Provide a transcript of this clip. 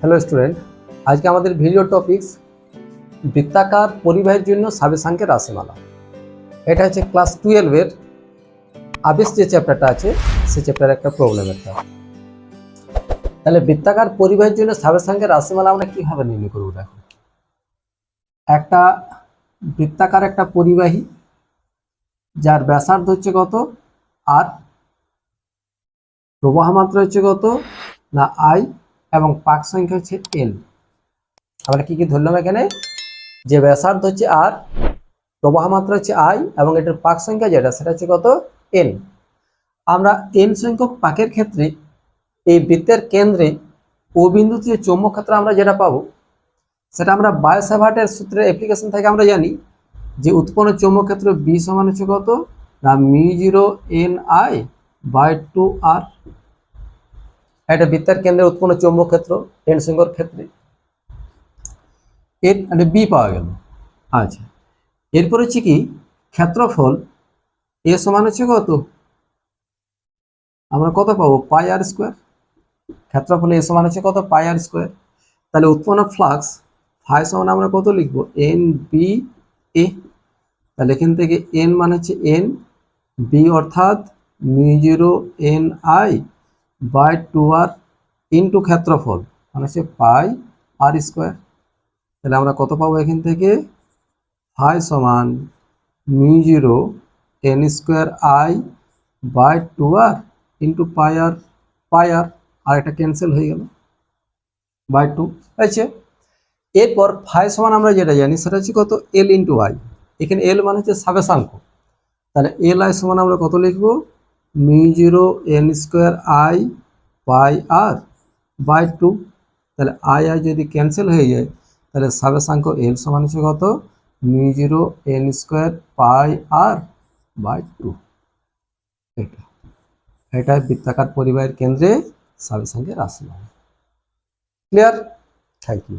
Hello student আজকে আমাদের video topics বৃত্তাকার পরিবাহের জন্য সাবেসাঙ্কের রাশিমালা। এটা হচ্ছে ক্লাস টুয়েলভের আবেশ যে চ্যাপ্টারটা আছে সেই চ্যাপ্টারের একটা প্রবলেম একটা তাহলে বৃত্তাকার পরিবাহের জন্য সাবেসাঙ্কের রাশিমালা আমরা কীভাবে নির্ণয় করব দেখো। একটা বৃত্তাকার একটা পরিবাহী, যার ব্যাসার্ধ হচ্ছে কত? আর প্রবাহ মাত্রা হচ্ছে কত? না আই এবং পাক সংখ্যা হচ্ছে এন আমরা কি কি ধরলাম এখানে? যে ব্যাসার্ধ হচ্ছে আর প্রবাহ মাত্রা হচ্ছে আই এবং এটার পাক সংখ্যা যেটা, সেটা হচ্ছে কত? এন আমরা এন সংখ্যক পাকের ক্ষেত্রে এই বৃত্তের কেন্দ্রে ও বিন্দুতে যে চৌম্বক ক্ষেত্র আমরা যেটা পাবো, সেটা আমরা বায়োসাভার্টের সূত্রের অ্যাপ্লিকেশন থেকে আমরা জানি যে উৎপন্ন চৌম্বক ক্ষেত্র বি সমান হচ্ছে কত? না mu zero N I by two R এটা বৃত্তার কেন্দ্রে উৎপন্ন চৌম্বক ক্ষেত্র সংখ্যক ক্ষেত্রে। এর মানে বি পাওয়া গেল। আচ্ছা। এরপর হচ্ছে কি, ক্ষেত্রফল এ সমান হচ্ছে কত? আমরা কত পাবো? Pi R square. ক্ষেত্রফল এ সমান হচ্ছে কত? Pi R square. তাহলে উৎপন্ন ফ্লাক্স ফাই সমান আমরা কত লিখব? এন বি এ তাহলে এখান থেকে এন মানে হচ্ছে এন বি অর্থাৎ mu zero N I by two R into ক্ষেত্রফল মানে হচ্ছে পাই আর স্কোয়ার। তাহলে আমরা কত পাবো এখান থেকে? ফাই সমান mu zero N square I by two R into pi R pi R R এটা ক্যান্সেল হয়ে গেল বাই টু। আছে এরপর ফাই সমান আমরা যেটা জানি সেটা হচ্ছে কত? L into I. এখানে এল মানে হচ্ছে সাবেশাঙ্ক তাহলে এল আই সমান আমরা কত লিখব? Mu zero N square I pi R by two, তাহলে আই আই যদি ক্যান্সেল হয়ে যায়, তাহলে সাবেশাঙ্ক এল সমান হচ্ছে কত? Mu zero N square pi R by two. এটা এটা বৃত্তাকার পরিবাহের কেন্দ্রে সাবেশাঙ্কের রাশি ক্লিয়ার? Thank you